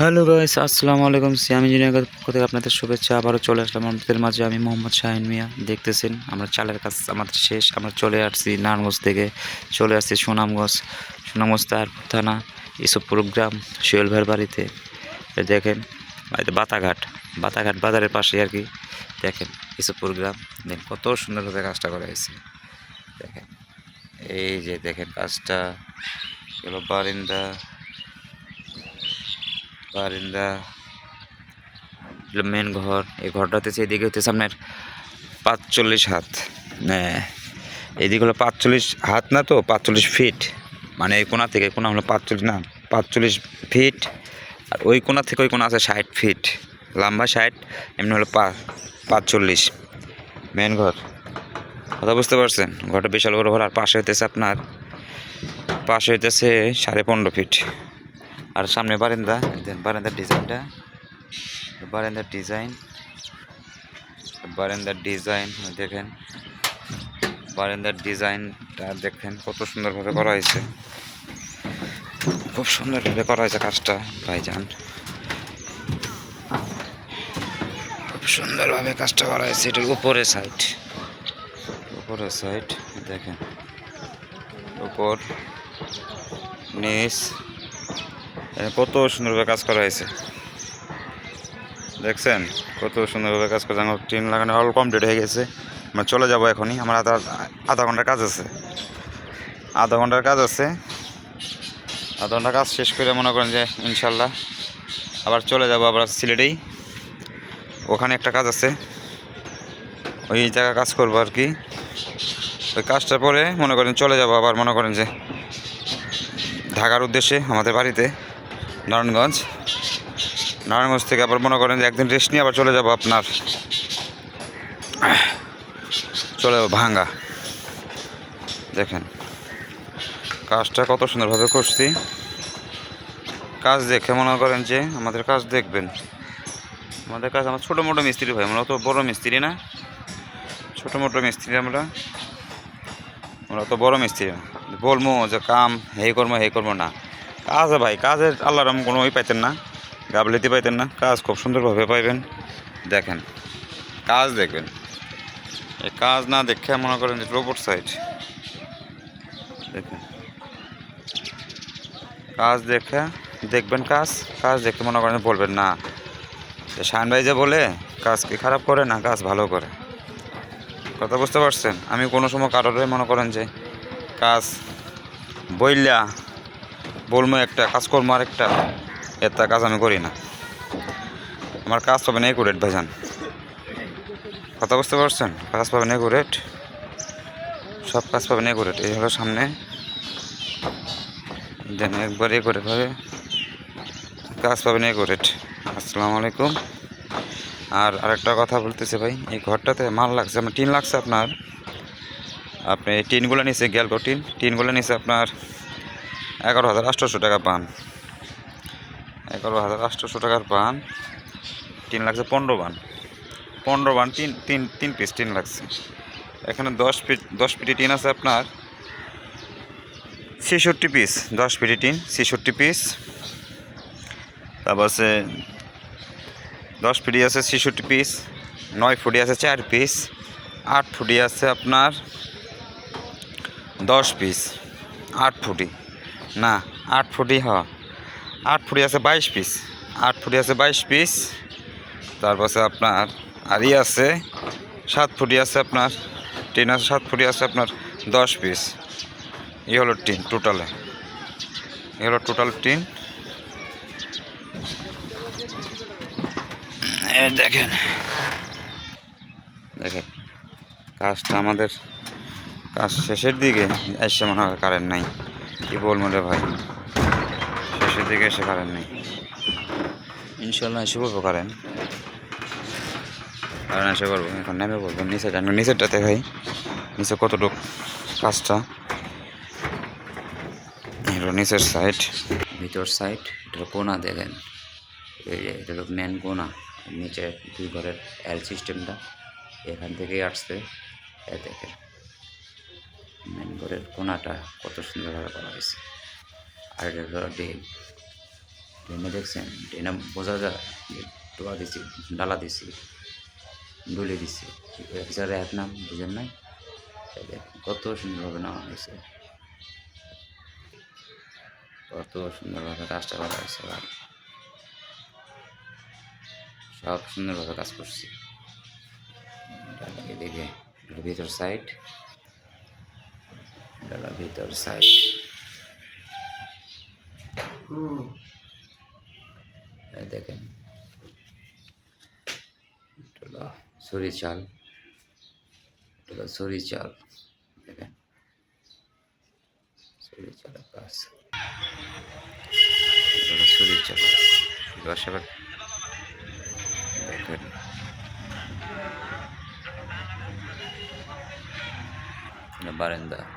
Hello guys, আসসালামু আলাইকুম। সিয়াম ইঞ্জিনিয়ারের পক্ষ থেকে আপনাদের শুভেচ্ছা। আবারও চলে আসলাম আমাদের মাঝে। আমি মোহাম্মদ শাহিন মিয়া। দেখতেছেন, আমরা চালের কাজ আমাদের শেষ। আমরা চলে আসছি নারায়ণগঞ্জ থেকে। চলে আসছি সুনামগঞ্জ। সুনামগঞ্জ তার থানা এসব প্রোগ্রাম শিওল ভাইয়ের বাড়িতে। দেখেন বাতাঘাট। বাতাঘাট বাজারের পাশে আর কি। দেখেন এসব প্রোগ্রাম দেখেন, কত সুন্দরভাবে কাজটা করা হয়েছে। দেখেন, এই যে দেখেন কাজটা। এগুলো বারিন্দা। বারিন্দা মেন ঘর, এই ঘরটাতে হচ্ছে এদিকে হচ্ছে আপনার পাঁচচল্লিশ হাত। হ্যাঁ এদিকে হলো পাঁচচল্লিশ হাত না তো, পাঁচচল্লিশ ফিট মানে এই কোনা থেকে কোনা হলো পাঁচচল্লিশ, না, পাঁচচল্লিশ ফিট আর ওই কোনা থেকে ওই কোনা আছে ষাট ফিট লম্বা ষাট, এমনি হলো পা, পাঁচচল্লিশ। মেন ঘর। কথা বুঝতে পারছেন? ঘরটা বিশাল বড় ঘর, আর পাশে হইতেছে আপনার, পাশে হইতেছে সাড়ে পনেরো ফিট আর সামনে বারান্দা দেন বারান্দার ডিজাইনটা। বারান্দার ডিজাইন বারান্দার ডিজাইন দেখেন। বারান্দার ডিজাইনটা দেখেন কত সুন্দরভাবে করা হয়েছে। খুব সুন্দরভাবে করা হয়েছে কাজটা, ভাইজান। খুব সুন্দরভাবে কাজটা করা হয়েছে এটার উপরে সাইড। উপরের সাইড, দেখেন। উপর, নিচ। কত সুন্দরভাবে কাজ করা হয়েছে। দেখছেন, কত সুন্দরভাবে কাজ করা আমার টিন লাগানো অল কমপ্লিট হয়ে গেছে। আমরা চলে যাব এখনই। আমার আধা আধা ঘণ্টার কাজ আছে। আধা ঘণ্টার কাজ আছে। আধা ঘণ্টার কাজ শেষ করে মনে করেন যে, ইনশাল্লাহ আবার চলে যাব আবার সিলেটেই। ওখানে একটা কাজ আছে। ওই জায়গায় কাজ করব আর কি। ওই কাজটার পরে মনে করেন চলে যাব আবার মনে করেন যে, ঢাকার উদ্দেশ্যে আমাদের বাড়িতে। নারায়ণগঞ্জ। নারায়ণগঞ্জ থেকে আবার মনে করেন যে একদিন রেস্ট নিয়ে আবার চলে যাব আপনার। চলে যাব ভাঙ্গা। দেখেন, কাজটা কত সুন্দরভাবে করছি। কাজ দেখে মনে করেন যে আমাদের কাজ দেখবেন। আমাদের কাজ আমার ছোটো মোটো মিস্ত্রি ভাই, আমরা অত বড় মিস্ত্রি না। ছোটো মোটো মিস্ত্রি আমরা। আমরা অত বড় মিস্ত্রি বলব যে কাম হে করব হে করব না। কাজ ভাই, কাজের আল্লাহর কোনো ওই পাইতেন না গাবলিতে পাইতেন না, কাজ খুব সুন্দরভাবে পাইবেন। দেখেন, কাজ দেখবেন। এই কাজ না দেখে মনে করেন রোবট সাইড দেখেন, কাজ দেখে দেখবেন কাজ কাজ দেখে মনে করেন বলবেন না। শাহান ভাই যে বলে, কাজ কি খারাপ করে না কাজ ভালো করে? কথা বুঝতে পারছেন? আমি কোনো সময় কারোর মনে করেন যে কাজ বইলা বলব একটা কাজ করব আরেকটা একটা কাজ আমি করি না। আমার কাজ পাবেন একুরেট ভাইজান। কথা বুঝতে পারছেন? কাজ পাবেন একুরেট সব কাজ পাবেন একুরেট এই হলো সামনে। দেন একবার একুরেট ভাবে। কাজ পাবেন একুরেট আসসালামু আলাইকুম। আর আরেকটা কথা বলতেছে ভাই, এই ঘরটাতে মাল লাগছে, আমার টিন লাগছে আপনার। আপনি টিনগুলো নিচে গ্যালকো টিন। টিনগুলো নিচে আপনার এগারো হাজার আটশোশো টাকা পান। এগারো হাজার আটশোশো টাকার পান টিন লাগছে পনেরো বান। পনেরো বান তিন তিন তিন পিস টিন লাগছে। এখানে দশ পিট, দশ পিটি টিন আছে আপনার। ছেষট্টি পিস দশ পিটি টিন, ছেষট্টি পিস তারপর আছে দশ ফুটি আছে ছেষট্টি পিস নয় ফুটি আছে চার পিস আট ফুটি আছে আপনার দশ পিস আট ফুটি। না, আট ফুটি, হ। আট ফুটি আছে বাইশ পিস। আট ফুটি আছে বাইশ পিস। তারপর আপনার আর ই আছে, সাত ফুটি আছে আপনার, টিন আছে, সাত ফুটি আছে আপনার দশ পিস। ই হলো টিন টোটালে। এ হলো টোটাল টিন। দেখেন। দেখেন, কাজটা আমাদের কাজ শেষের দিকে, এসে মনে হয় কারেন্ট নাই। কি বলব রে ভাই? শেষের দিকে এসে কারেন্ট নেই। ইনশাল্লাহ এসে করব কারেন্ট কারেন্ট এসে করব এখন নেমে বলব। নিচে জানো নিচেরটাতে ভাই নিচে কতটুক কাজটা? এটা নিচের সাইড ভিতর সাইড এটা কোনা দেখেন। এই যে এটা মেন কোনা। নিচে দুই ঘরের এল সিস্টেমটা এখান থেকেই আসছে। এ দেখেন। মেন ঘরের কোনাটা কত সুন্দরভাবে করা হয়েছে। আর এটা হলো দেখছেন? ট্রেনে বোঝা যায় যে টোয়া দিছি, ডালা দিছি ডুলে দিছি। অফিসার এক নাম বুঝেন নাই। কত সুন্দরভাবে নেওয়া হয়েছে। কত সুন্দরভাবে কাজটা করা হয়েছে সব সুন্দরভাবে কাজ করছি। এটার ভিতর সাইড এটা ভিতর সাইড। দেখেন। সরি চাল। সরি চাল। দেখেন। সরি এটা হলো সরি চাল। দর্শক দেখেন। বারান্দা।